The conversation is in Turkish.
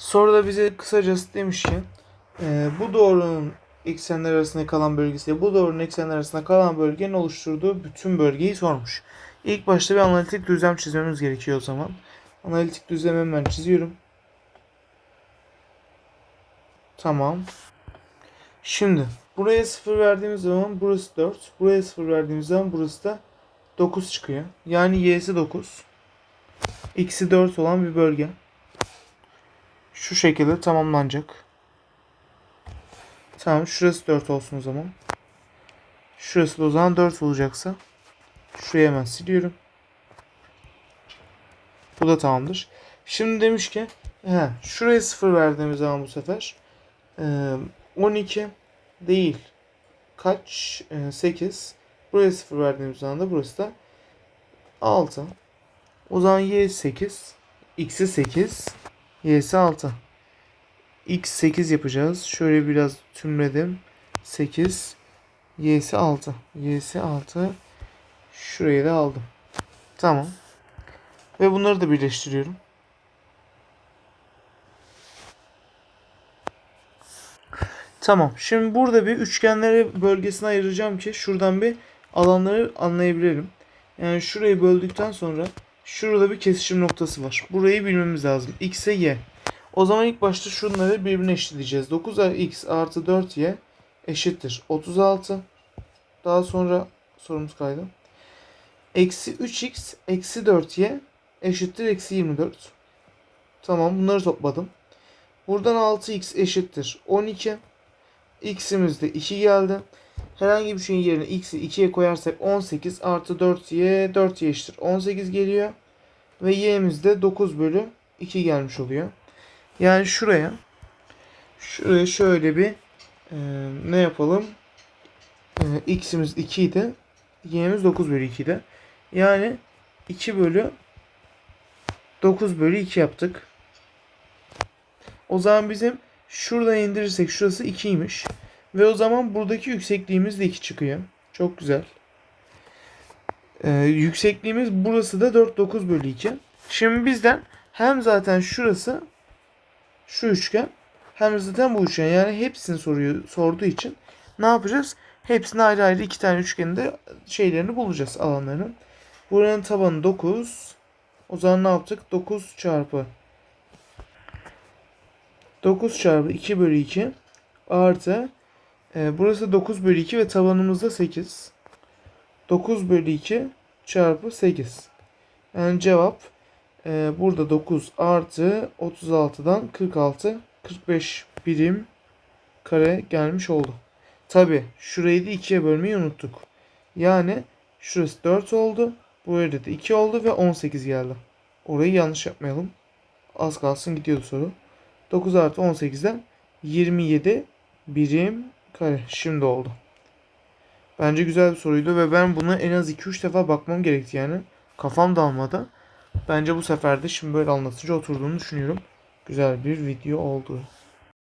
Soruda bize kısacası demiş ki e, bu doğrunun eksenler arasında kalan bölgesi bu doğrunun eksenler arasında kalan bölgenin oluşturduğu bütün bölgeyi sormuş. İlk başta bir analitik düzlem çizmemiz gerekiyor o zaman. Analitik düzlemi hemen çiziyorum. Tamam. Şimdi buraya 0 verdiğimiz zaman burası 4. Buraya 0 verdiğimiz zaman burası da 9 çıkıyor. Yani y'si 9. x'i 4 olan bir bölge. Şu şekilde tamamlanacak. Tamam şurası 4 olsun o zaman. Şurası da o zaman 4 olacaksa. Şuraya hemen siliyorum. Bu da tamamdır. Şimdi demiş ki he, şuraya 0 verdiğimiz zaman bu sefer e, 12 değil. Kaç? E, 8. Buraya 0 verdiğimiz zaman da burası da 6. O zaman y 8. x'i 8. y'si 6. x 8 yapacağız. Şöyle biraz tümledim. 8. y'si 6. y'si 6. Şurayı da aldım. Tamam. Ve bunları da birleştiriyorum. Tamam. Şimdi burada bir üçgenleri bölgesine ayıracağım ki şuradan bir alanları anlayabilelim. Yani şurayı böldükten sonra şurada bir kesişim noktası var. Burayı bilmemiz lazım. X'e Y. O zaman ilk başta şunları birbirine eşitleyeceğiz. 9x artı 4y eşittir 36. Daha sonra sorumuz kaydı. Eksi 3x eksi 4y eşittir eksi 24. Tamam bunları topladım. Buradan 6x eşittir 12. X'imiz de 2 geldi. Herhangi bir şeyin yerine x'i 2'ye koyarsak 18 artı 4y 4y eşittir 18 geliyor. Ve y'miz de 9 bölü 2 gelmiş oluyor. Yani şuraya şuraya şöyle bir e, ne yapalım? E, x'imiz 2 idi. Y'miz 9 bölü 2 idi. Yani 2 bölü 9 bölü 2 yaptık. O zaman bizim şuradan indirirsek şurası 2'ymiş. Ve o zaman buradaki yüksekliğimiz de 2 çıkıyor. Çok güzel. Ee, yüksekliğimiz burası da 4 9 bölü 2. Şimdi bizden hem zaten şurası şu üçgen hem zaten bu üçgen. Yani hepsini soruyor, sorduğu için ne yapacağız? Hepsini ayrı ayrı iki tane üçgenin de şeylerini bulacağız alanlarını. Buranın tabanı 9. O zaman ne yaptık? 9 çarpı 9 çarpı 2 bölü 2 artı e, burası 9 bölü 2 ve tabanımız da 8. 9 bölü 2 çarpı 8. Yani cevap e, burada 9 artı 36'dan 46 45 birim kare gelmiş oldu. Tabi şurayı da 2'ye bölmeyi unuttuk. Yani şurası 4 oldu. Buraya da 2 oldu ve 18 geldi. Orayı yanlış yapmayalım. Az kalsın gidiyordu soru. 9 artı 18'den 27 birim kare. Şimdi oldu. Bence güzel bir soruydu ve ben buna en az 2-3 defa bakmam gerekti yani. Kafam dalmadı. Bence bu sefer de şimdi böyle anlatınca oturduğunu düşünüyorum. Güzel bir video oldu.